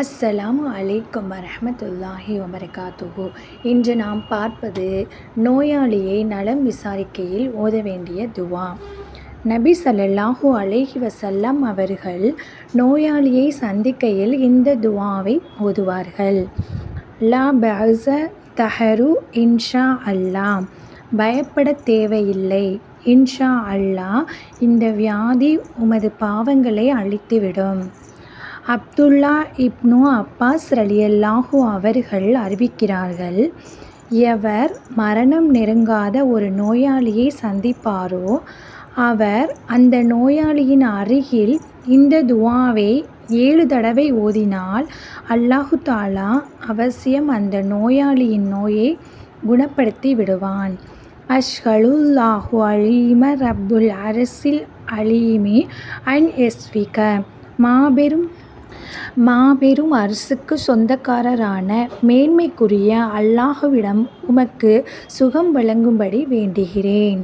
அஸ்ஸலாமு அலைக்கும் வரமத்துல்லாஹி வபரகாத்துகு இன்று நாம் பார்ப்பது நோயாளியை நலம் விசாரிக்கையில் ஓத வேண்டிய துவா. நபி ஸல்லல்லாஹு அலைஹி வசல்லம் அவர்கள் நோயாளியை சந்திக்கையில் இந்த துவாவை ஓதுவார்கள். லா பஅஸ தஹரு இன்ஷா அல்லாஹ் பயப்பட தேவையில்லை. இன்ஷா அல்லாஹ் இந்த வியாதி உமது பாவங்களை அழித்துவிடும். அப்துல்லா இப்னு அப்பாஸ் ரலியல்லாஹு அவர்கள் அறிவிக்கிறார்கள் எவர் மரணம் நெருங்காத ஒரு நோயாளியை சந்திப்பாரோ அவர் அந்த நோயாளியின் அருகில் இந்த துவாவை ஏழு தடவை ஓதினால் அல்லாஹு தாலா அவசியம் அந்த நோயாளியின் நோயை குணப்படுத்தி விடுவான். அஷ்ஹலுல்லாஹு அலீம ரப்புல் அரசில் அலீமி அன் எஸ்விக. மாபெரும் மாபெரும் அரசுக்கு சொந்தக்காரரான மேன்மைக்குரிய அல்லாஹுவிடம் உமக்கு சுகம் வழங்கும்படி வேண்டுகிறேன்.